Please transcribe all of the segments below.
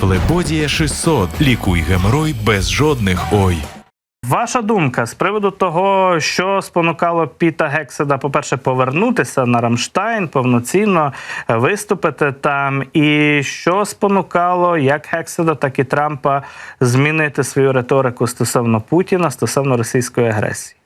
Флебодія 600. Лікуй геморой без жодних ой. Ваша думка з приводу того, що спонукало Піта Гекседа, по-перше, повернутися на Рамштайн, повноцінно е, виступити там, і що спонукало як Гекседа, так і Трампа змінити свою риторику стосовно Путіна, стосовно російської агресії?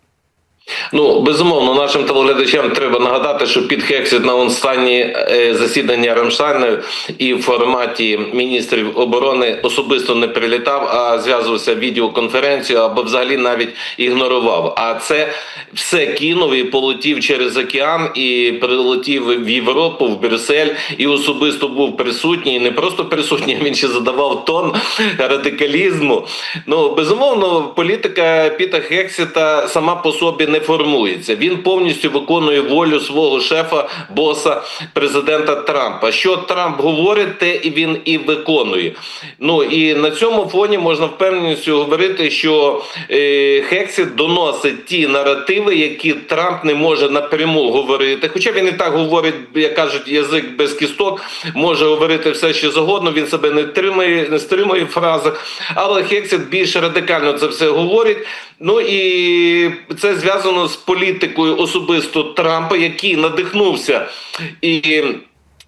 Ну, безумовно, нашим телеглядачам треба нагадати, що під Хексіт на останні е, засідання Рамштайну і в форматі міністрів оборони особисто не прилітав, а зв'язувався відеоконференцією або взагалі навіть ігнорував. А це все кинув і полетів через океан і прилетів в Європу, в Брюссель, і особисто був присутній. Не просто присутній, він ще задавав тон радикалізму. Ну, безумовно, політика Піта Хексіта сама по собі не формується. Він повністю виконує волю свого шефа, боса, президента Трампа. Що Трамп говорить, те і він і виконує. Ну і на цьому фоні можна впевненістю говорити, що е, Хексіт доносить ті наративи, які Трамп не може напряму говорити. Хоча він і так говорить, як кажуть, язик без кісток, може говорити все, що завгодно. Він себе не тримає, не стримує в фразах. Але Хексіт більш радикально це все говорить. Ну і це зв'язано з політикою особисто Трампа, який надихнувся і.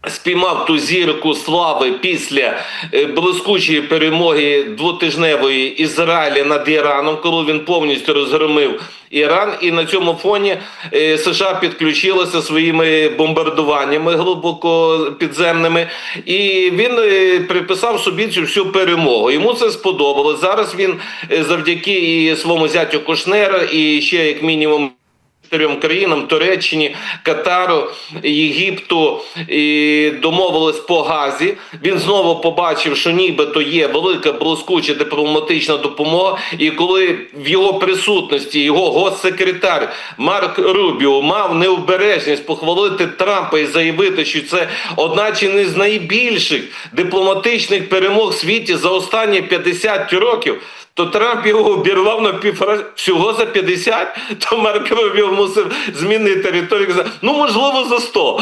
Спіймав ту зірку слави після е, блискучої перемоги двотижневої Ізраїля над Іраном, коли він повністю розгромив Іран, і на цьому фоні е, США підключилися своїми бомбардуваннями глибоко підземними, і він е, приписав собі цю всю перемогу. Йому це сподобалось. Зараз він е, завдяки і своєму зятю Кушнера, і ще як мінімум. Чотирьом країнам Туреччині, Катару, Єгипту і домовились по газі. Він знову побачив, що нібито є велика блискуча дипломатична допомога. І коли в його присутності його госсекретар Марк Рубіо мав необережність похвалити Трампа і заявити, що це одна чи не з найбільших дипломатичних перемог в світі за останні 50 років то Трамп його обірвав на півфрази всього за 50, то Марк Рубіо мусив змінити риторику. Ну, можливо, за 100.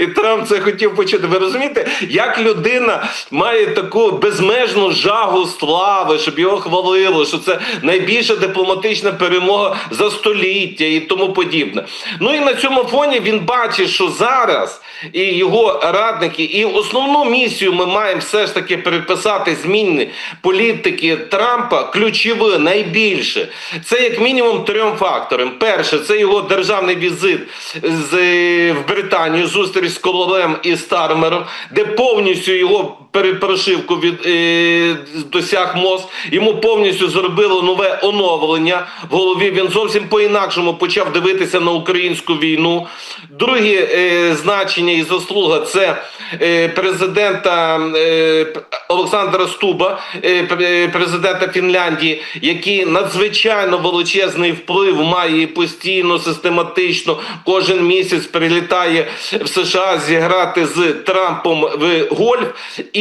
І Трамп це хотів почути. Ви розумієте, як людина має таку безмежну жагу слави, щоб його хвалило, що це найбільша дипломатична перемога за століття і тому подібне. Ну і на цьому фоні він бачить, що зараз і його радники, і основну місію ми маємо все ж таки переписати зміни політики Трампа ключове, найбільше. Це як мінімум трьом факторам. Перше, це його державний візит з, в Британію, зустріч з Коловем і Стармером, де повністю його перепрошивку від е, досяг МОЗ. Йому повністю зробило нове оновлення в голові. Він зовсім по-інакшому почав дивитися на українську війну. Друге е, значення і заслуга це е, президента е, Олександра Стуба, е, президента Фінляндії, який надзвичайно величезний вплив має постійно, систематично кожен місяць прилітає в США зіграти з Трампом в гольф.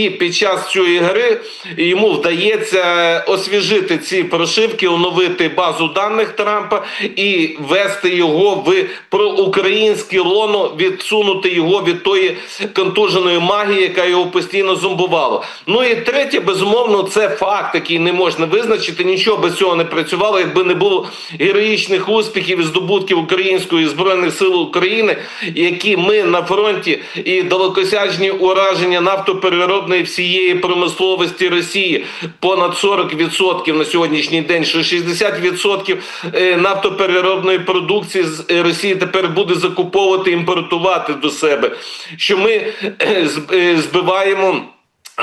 Під час цієї гри йому вдається освіжити ці прошивки, оновити базу даних Трампа і ввести його в проукраїнське лоно, відсунути його від тої контуженої магії, яка його постійно зомбувала. Ну і третє, безумовно, це факт, який не можна визначити. Нічого без цього не працювало, якби не було героїчних успіхів і здобутків української збройних сил України, які ми на фронті і далекосяжні ураження нафтопереробної всієї промисловості Росії понад 40% на сьогоднішній день, що 60% е, нафтопереробної продукції з е, Росії тепер буде закуповувати імпортувати до себе. Що ми е, збиваємо.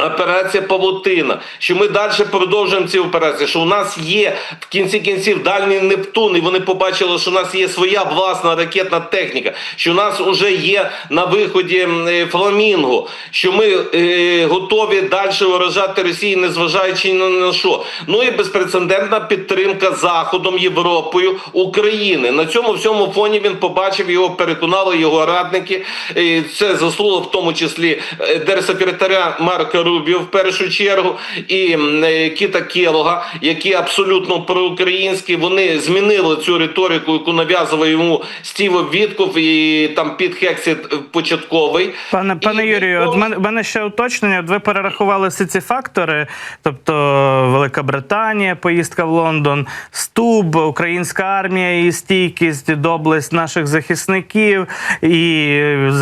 Операція Павутина, що ми далі продовжуємо ці операції, що у нас є в кінці кінців дальній Нептун, і вони побачили, що у нас є своя власна ракетна техніка, що у нас вже є на виході е, Фламінго, що ми е, готові далі виражати Росії, незважаючи ні на що. Ну і безпрецедентна підтримка Заходом, Європою, України. На цьому всьому фоні він побачив його, переконали його радники. Це заслуга в тому числі е, держсекретаря Марка Рубіо в першу чергу, і е, Кіта Келога, які абсолютно проукраїнські. Вони змінили цю риторику, яку нав'язував йому Стіво Вітков і там Піт Хексіт е, початковий. Пане пане І- Юрію, от мене, мене ще уточнення. От ви перерахували всі ці фактори, тобто Велика Британія, поїздка в Лондон, Стуб, українська армія і стійкість, доблесть наших захисників, і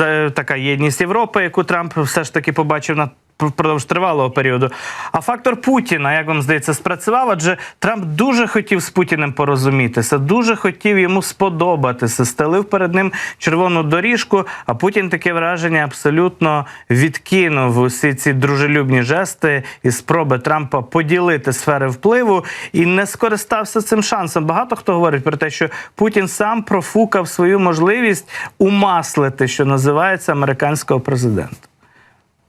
е, така єдність Європи, яку Трамп все ж таки побачив на впродовж тривалого періоду. А фактор Путіна, як вам здається, спрацював? Адже Трамп дуже хотів з Путіним порозумітися, дуже хотів йому сподобатися, стелив перед ним червону доріжку. А Путін таке враження абсолютно відкинув усі ці дружелюбні жести і спроби Трампа поділити сфери впливу і не скористався цим шансом. Багато хто говорить про те, що Путін сам профукав свою можливість умаслити, що називається американського президента.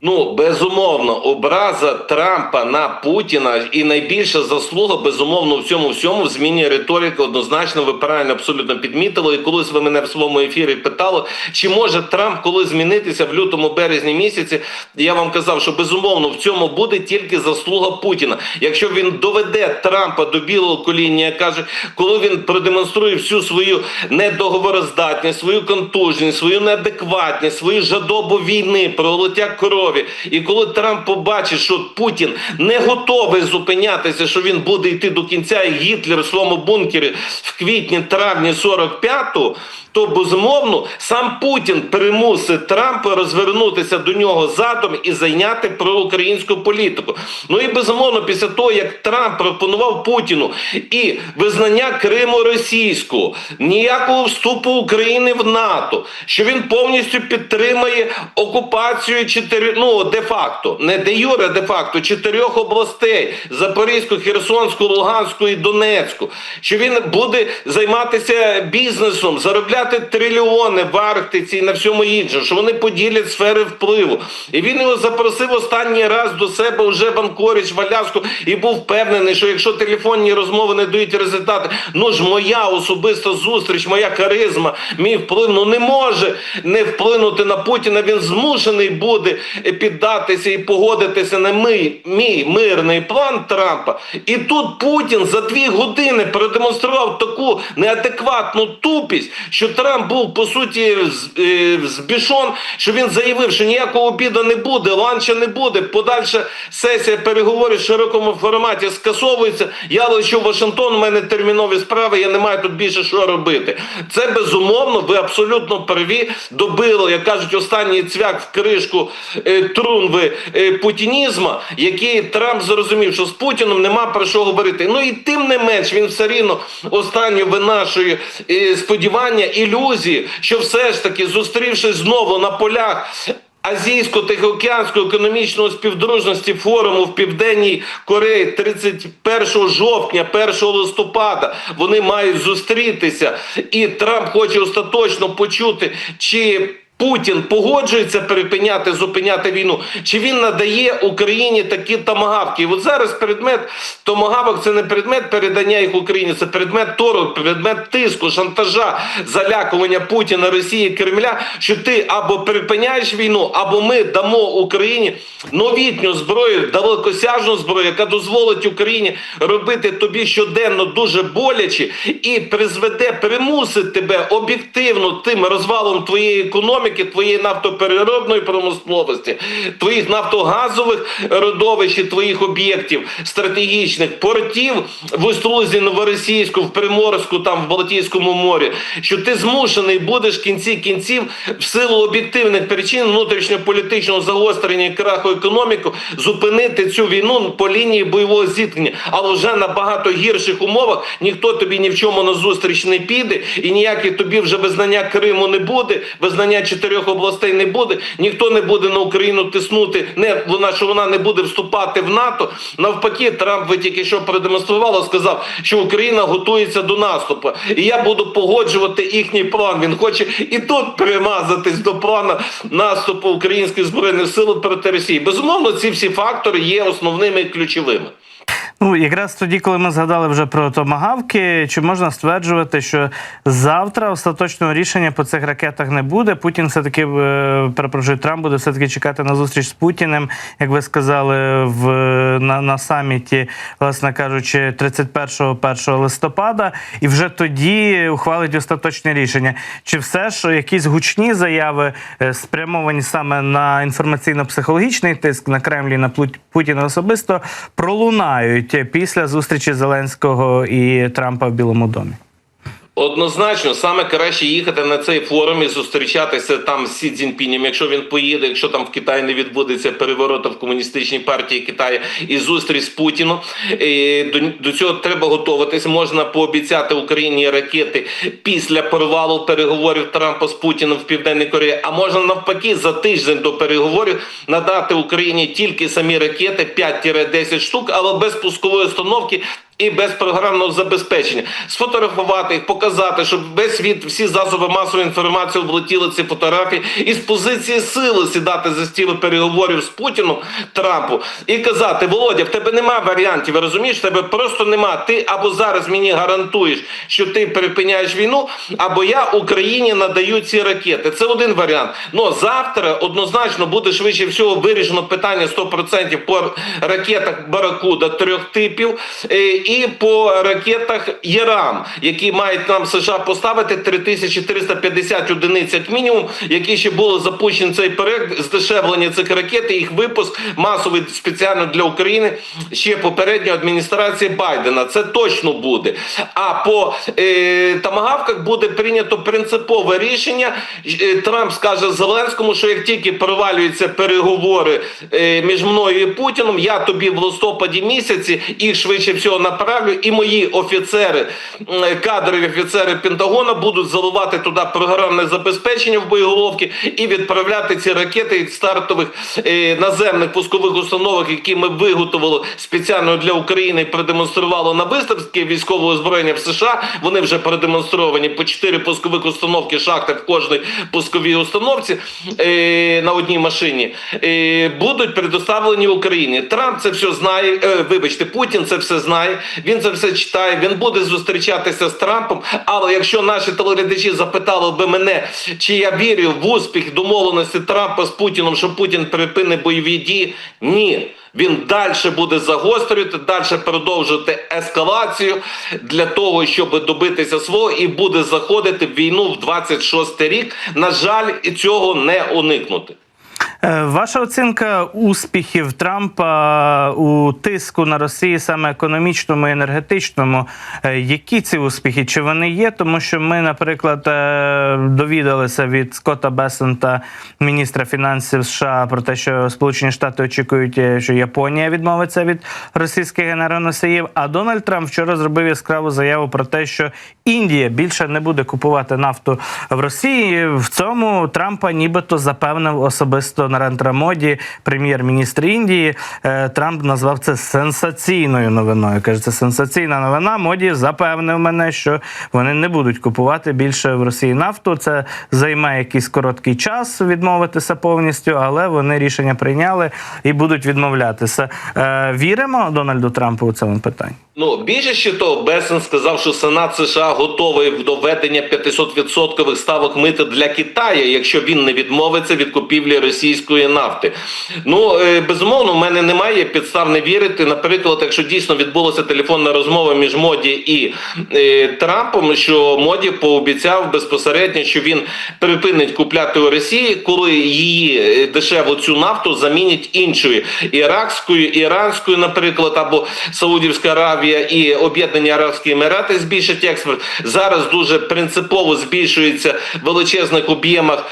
Ну, безумовно, образа Трампа на Путіна і найбільша заслуга, безумовно, в цьому всьому в зміні риторики однозначно. Ви правильно абсолютно підмітили. І колись ви мене в своєму ефірі питали, чи може Трамп коли змінитися в лютому березні місяці? Я вам казав, що безумовно в цьому буде тільки заслуга Путіна. Якщо він доведе Трампа до білого коління, каже, коли він продемонструє всю свою недоговороздатність, свою контужність, свою неадекватність, свою жадобу війни, пролиття крові. І коли Трамп побачить, що Путін не готовий зупинятися, що він буде йти до кінця, і Гітлер в своєму бункері в квітні-травні 45-го, то безумовно сам Путін примусить Трампа розвернутися до нього задом і зайняти проукраїнську політику. Ну і безумовно, після того як Трамп пропонував Путіну і визнання Криму російського, ніякого вступу України в НАТО, що він повністю підтримує окупацію ну де-факто, не де юре, де-факто чотирьох областей: Запорізьку, Херсонську, Луганську і Донецьку, що він буде займатися бізнесом, заробляти трильйони в Арктиці і на всьому іншому, що вони поділять сфери впливу. І він його запросив останній раз до себе вже в Анкоріч, в Аляску, і був впевнений, що якщо телефонні розмови не дають результати, ну ж моя особиста зустріч, моя харизма, мій вплив ну не може не вплинути на Путіна. Він змушений буде піддатися і погодитися на мій, мій мирний план Трампа. І тут Путін за дві години продемонстрував таку неадекватну тупість, що Трамп був по суті е, збішон, що він заявив, що ніякого обіду не буде, ланча не буде. Подальша сесія переговорів в широкому форматі скасовується. Я лечу в Вашингтон, у мене термінові справи, я не маю тут більше що робити. Це безумовно, ви абсолютно праві добило, як кажуть, останній цвяк в кришку е, трунви е, путінізма, який Трамп зрозумів, що з Путіном нема про що говорити. Ну і тим не менш він все рівно останнє винашує е, сподівання, ілюзії, що все ж таки зустрівшись знову на полях. Азійсько-Тихоокеанської економічної співдружності форуму в Південній Кореї 31 жовтня, 1 листопада вони мають зустрітися, і Трамп хоче остаточно почути, чи Путін погоджується припиняти, зупиняти війну, чи він надає Україні такі томагавки? І от зараз предмет томагавок це не предмет передання їх Україні, це предмет тору, предмет тиску, шантажа, залякування Путіна, Росії, Кремля, що ти або припиняєш війну, або ми дамо Україні новітню зброю, далекосяжну зброю, яка дозволить Україні робити тобі щоденно дуже боляче і призведе, примусить тебе об'єктивно тим розвалом твоєї економіки, твоєї нафтопереробної промисловості, твоїх нафтогазових родовищ, і твоїх об'єктів стратегічних портів в Острозі, Новоросійську, в Приморську, там в Балтійському морі, що ти змушений будеш в кінці кінців в силу об'єктивних причин внутрішньополітичного загострення і краху економіку зупинити цю війну по лінії бойового зіткнення, але вже на багато гірших умовах ніхто тобі ні в чому на зустріч не піде, і ніяке тобі вже визнання Криму не буде, визнання чотирьох областей не буде. Ніхто не буде на Україну тиснути, не вона що вона не буде вступати в НАТО. Навпаки, Трамп ви тільки що продемонстрували, сказав, що Україна готується до наступу. І я буду погоджувати їхній план. Він хоче і тут примазатись до плану наступу українських збройних сил проти Росії. Безумовно, ці всі фактори є основними і ключовими. Ну, якраз тоді, коли ми згадали вже про томагавки, чи можна стверджувати, що завтра остаточного рішення по цих ракетах не буде? Путін все таки перепрошую, Трамп буде все таки чекати на зустріч з Путіним, як ви сказали, в на, на саміті, власне кажучи, 31-1 листопада, і вже тоді ухвалить остаточне рішення. Чи все ж якісь гучні заяви е, спрямовані саме на інформаційно-психологічний тиск на Кремлі на Путіна особисто пролунають після зустрічі Зеленського і Трампа в Білому домі? Однозначно, саме краще їхати на цей форум і зустрічатися там з Сі Цзіньпінем, якщо він поїде, якщо там в Китаї не відбудеться переворота в комуністичній партії Китаю і зустріч з Путіном. Е, До, до цього треба готуватись. Можна пообіцяти Україні ракети після провалу переговорів Трампа з Путіним в Південній Кореї. А можна навпаки за тиждень до переговорів надати Україні тільки самі ракети 5-10 штук, але без пускової установки і без програмного забезпечення сфотографувати їх, показати, щоб весь світ, всі засоби масової інформації облетіли ці фотографії і з позиції сили сідати за стіл переговорів з Путіном Трампу і казати: Володя, в тебе нема варіантів. Розумієш, тебе просто нема. Ти або зараз мені гарантуєш, що ти припиняєш війну, або я Україні надаю ці ракети. Це один варіант. Ну завтра однозначно буде швидше всього вирішено питання 100% по ракетах Баракуда трьох типів. І по ракетах ЄРАМ, які мають нам США поставити 3450 одиниць як мінімум, які ще були запущені цей проект здешевлення цих ракет, і їх випуск масовий спеціально для України ще попередньої адміністрації Байдена. Це точно буде. А по е, тамагавках буде прийнято принципове рішення. Е, Трамп скаже Зеленському, що як тільки провалюються переговори е, між мною і Путіном, я тобі в листопаді місяці їх швидше всього направлю, і мої офіцери, кадрові офіцери Пентагона будуть заливати туди програмне забезпечення в боєголовки і відправляти ці ракети від стартових е, наземних пускових установок, які ми виготовили спеціально для України і продемонстрували на виставці військового озброєння в США. Вони вже продемонстровані по 4 пускових установки шахти в кожній пусковій установці е, на одній машині. Е, будуть предоставлені Україні. Трамп це все знає. Вибачте, Путін це все знає. Він це все читає. Він буде зустрічатися з Трампом. Але якщо наші телеглядачі запитали би мене, чи я вірю в успіх домовленості Трампа з Путіном, що Путін припинить бойові дії, ні. Він далі буде загострювати, далі продовжувати ескалацію для того, щоб добитися свого, і буде заходити в війну в 26 рік. На жаль, цього не уникнути. Е, Ваша оцінка успіхів Трампа у тиску на Росію саме економічному і енергетичному. Е, Які ці успіхи? Чи вони є? Тому що ми, наприклад, е, довідалися від Скотта Бесента, міністра фінансів США, про те, що Сполучені Штати очікують, е, що Японія відмовиться від російських енергоносіїв. А Дональд Трамп вчора зробив яскраву заяву про те, що Індія більше не буде купувати нафту в Росії. В цьому Трампа нібито запевнив особисто Нарендра Моді, прем'єр-міністр Індії. Е, Трамп назвав це сенсаційною новиною. Каже, це сенсаційна новина. Моді запевнив мене, що вони не будуть купувати більше в Росії нафту. Це займе якийсь короткий час відмовитися повністю, але вони рішення прийняли і будуть відмовлятися. Е, Віримо Дональду Трампу у цьому питанні. Ну більше ще того, Бесен сказав, що Сенат США готовий до введення 500% ставок мита для Китаю, якщо він не відмовиться від купівлі російської нафти. Ну е, безумовно, в мене немає підстав не вірити. Наприклад, якщо дійсно відбулася телефонна розмова між Моді і е, Трампом, що Моді пообіцяв безпосередньо, що він припинить купляти у Росії, коли її е, дешеву цю нафту замінять іншою іракською, іранською, наприклад, або Саудівська Аравія і Об'єднані Арабські Емірати збільшать експорт. Зараз дуже принципово збільшується величезних об'ємах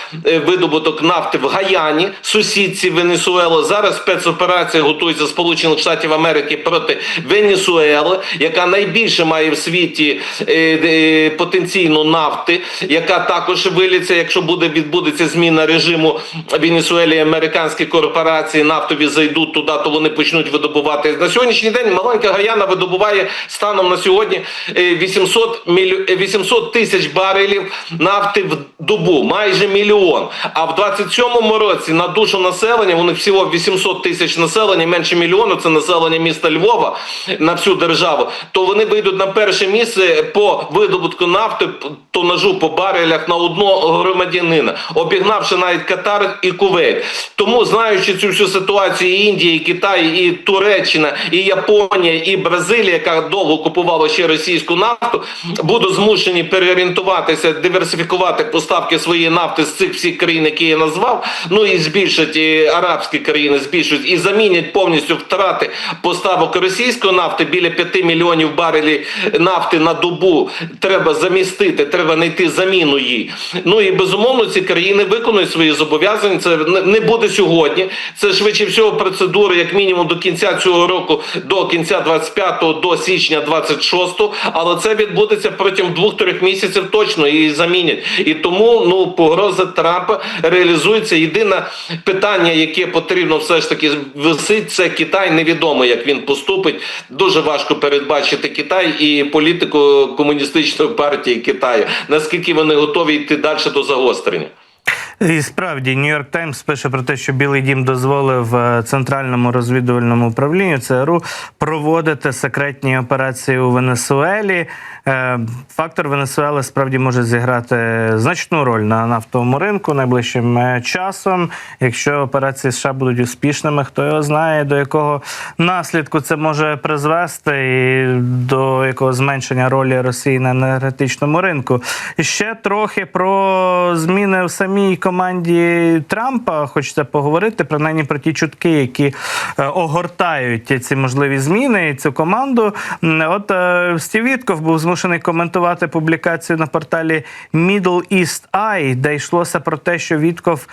видобуток нафти в Гаяні, сусідці Венесуели. Зараз спецоперація готується Сполучених Штатів Америки проти Венесуели, яка найбільше має в світі е, е, потенційну нафти, яка також виліться, якщо буде відбудеться зміна режиму Венесуелі, американські корпорації нафтові зайдуть туди, то вони почнуть видобувати. На сьогоднішній день маленька Гаяна видобуває станом на сьогодні е, 800 мілю... е, 800 тисяч барелів нафти в добу, майже мільйон. А в 27-му році на душу населення. Вони всього 800 тисяч населення, менше мільйону. Це населення міста Львова на всю державу. То вони вийдуть на перше місце по видобутку нафти, тонажу по барелях на одного громадянина, обігнавши навіть Катар і Кувейт. Тому знаючи цю всю ситуацію, і Індія, і Китай, і Туреччина, і Японія, і Бразилія, яка довго купувала ще російську нафту, будуть змушені переорієнтуватися, диверсифікувати поставки своєї нафти з цих всіх країн, які я назвав. Ну і збільшать і арабські країни, збільшують і замінять повністю втрати поставок російської нафти біля 5 мільйонів барелів нафти на добу. Треба замістити, треба знайти заміну їй. Ну і безумовно ці країни виконують свої зобов'язання. Це не- буде сьогодні. Це швидше всього процедура, як мінімум до кінця цього року, до кінця 25-го, до січня 26-го, але це відбудеться протягом двох-трьох місяців точно і замінять. І тому ну погроза Трампа реалізується. Єдине питання, яке потрібно все ж таки висить, це Китай. Невідомо, як він поступить. Дуже важко передбачити Китай і політику комуністичної партії Китаю. Наскільки вони готові йти далі до загострення? І справді Нью-Йорк Таймс пише про те, що Білий Дім дозволив е, центральному розвідувальному управлінню ЦРУ проводити секретні операції у Венесуелі. Е, Фактор Венесуели справді може зіграти значну роль на нафтовому ринку найближчим е, часом. Якщо операції США будуть успішними, хто його знає, до якого наслідку це може призвести, і до якого зменшення ролі Росії на енергетичному ринку. Ще трохи про зміни в самій команді Трампа. Хочеться поговорити принаймні про ті чутки, які е, огортають ці можливі зміни і цю команду. От е, Стів Вітков був змушений коментувати публікацію на порталі Middle East Eye, де йшлося про те, що Вітков.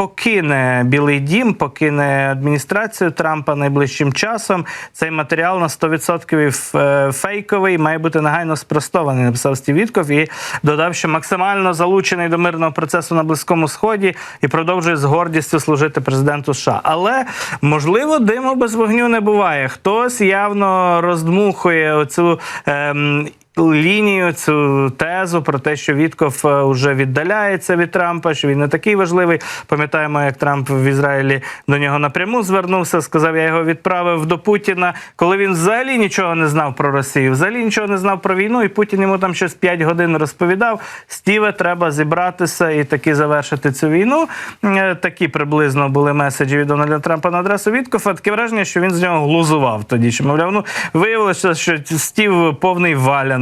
Е, Покине Білий Дім, покине адміністрацію Трампа найближчим часом. Цей матеріал на 100% фейковий, має бути негайно спростований. Написав Стів Вітков і додав, що максимально залучений до мирного процесу на близькому сході і продовжує з гордістю служити президенту США. Але можливо, диму без вогню не буває. Хтось явно роздмухує оцю. Ем, лінію, цю тезу про те, що Вітков е, вже віддаляється від Трампа, що він не такий важливий. Пам'ятаємо, як Трамп в Ізраїлі до нього напряму звернувся, сказав, я його відправив до Путіна, коли він взагалі нічого не знав про Росію, взагалі нічого не знав про війну, і Путін йому там щось 5 годин розповідав. Стіве, треба зібратися і таки завершити цю війну. Е, Такі приблизно були меседжі від Дональда Трампа на адресу Віткофа. Таке враження, що він з нього глузував тоді. Що мовляв, ну виявилося, що Стів повний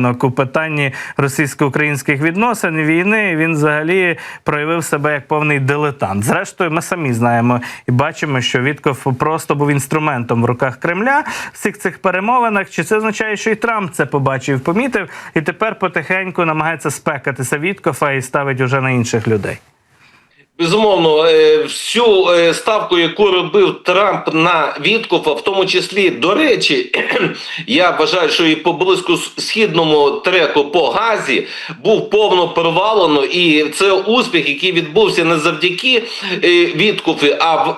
валянок у питанні російсько-українських відносин, війни. Він взагалі проявив себе як повний дилетант. Зрештою, ми самі знаємо і бачимо, що Вітков просто був інструментом в руках Кремля в всіх цих перемовинах. Чи це означає, що і Трамп це побачив, помітив, і тепер потихеньку намагається спекатися Віткофа і ставить уже на інших людей. Безумовно, е, всю е, ставку, яку робив Трамп на Віткофа, в тому числі, до речі, я вважаю, що і по близько східному треку по газі був повно провалено, і це успіх, який відбувся не завдяки е, Віткофі, а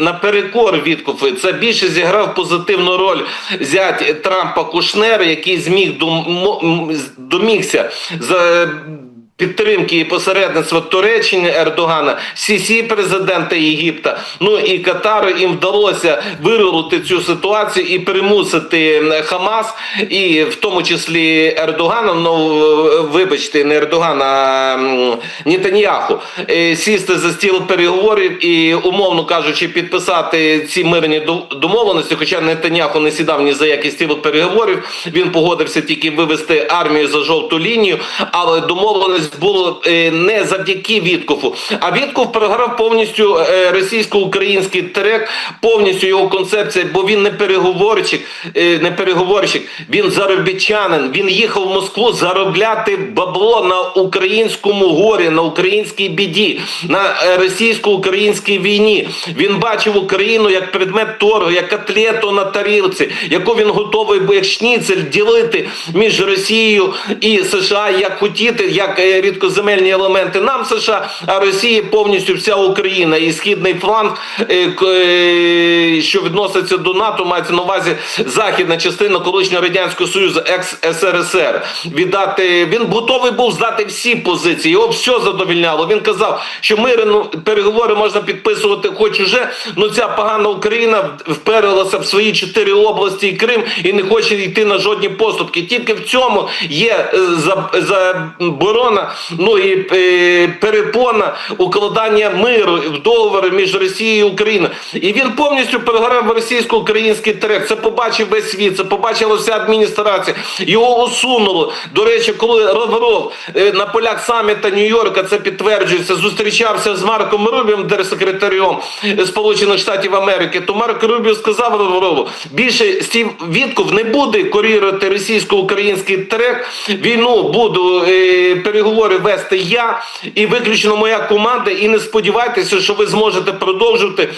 наперекор Віткофи. Це більше зіграв позитивну роль зять Трампа Кушнер, який зміг домігся за підтримки і посередництва Туреччини Ердогана, Сісі, президента Єгипта, ну і Катару їм вдалося вирулити цю ситуацію і примусити Хамас, і в тому числі Ердогана, ну вибачте, не Ердогана, а м, е, сісти за стіл переговорів і, умовно кажучи, підписати ці мирні домовленості. Хоча Нетаньяху не сідав ні за який стіл переговорів, він погодився тільки вивести армію за жовту лінію, але домовленість було е, не завдяки Віткофу. А Вітков програв повністю е, російсько-український трек, повністю його концепція, бо він не переговорщик, е, не переговорщик, він заробітчанин. Він їхав в Москву заробляти бабло на українському горі, на українській біді, на російсько-українській війні. Він бачив Україну як предмет торгу, як котлету на тарілці, яку він готовий був як шніцель ділити між Росією і США, як хотіти, як рідкоземельні елементи нам США, а Росії повністю вся Україна і східний фланг, е, е, що відноситься до НАТО, мається на увазі західна частина колишнього радянського союзу, екс СРСР. Віддати він готовий був здати всі позиції. Його все задовільняло. Він казав, що мирно переговори можна підписувати, хоч уже ну ця погана Україна вперлася в свої чотири області і Крим і не хоче йти на жодні поступки. Тільки в цьому є е, ну і е, перепона укладання миру в договори між Росією і Україною. І він повністю перегорав російсько-український трек. Це побачив весь світ, це побачила вся адміністрація. Його усунуло. До речі, коли Лавров е, на полях саміта Нью-Йорка це підтверджується, зустрічався з Марком Рубіом, держсекретарем е, Сполучених Штатів Америки, то Марк Рубіо сказав Лаврову, більше Стів Вітков не буде корірувати російсько-український трек. Війну буду е, переговори вести я і виключно моя команда. І не сподівайтеся, що ви зможете продовжувати.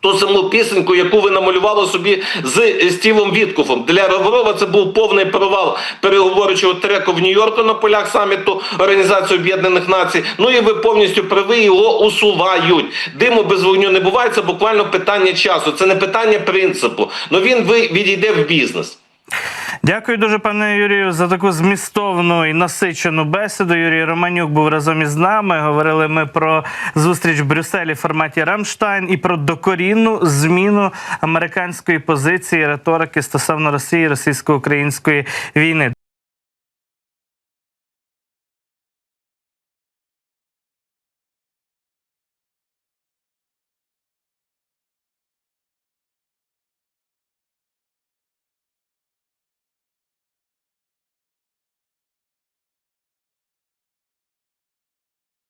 Ту саму пісеньку, яку ви намалювали собі з Стівом Віткофом. Для Лаврова це був повний провал переговорчого треку в Нью-Йорку на полях саміту Організації Об'єднаних Націй. Ну і ви повністю праві, його усувають. Диму без вогню не буває, це буквально питання часу. Це не питання принципу. Ну він ви- відійде в бізнес. Дякую дуже, пане Юрію, за таку змістовну і насичену бесіду. Юрій Романюк був разом із нами. Говорили ми про зустріч в Брюсселі в форматі Рамштайн і про докорінну зміну американської позиції риторики стосовно Росії, російсько-української війни.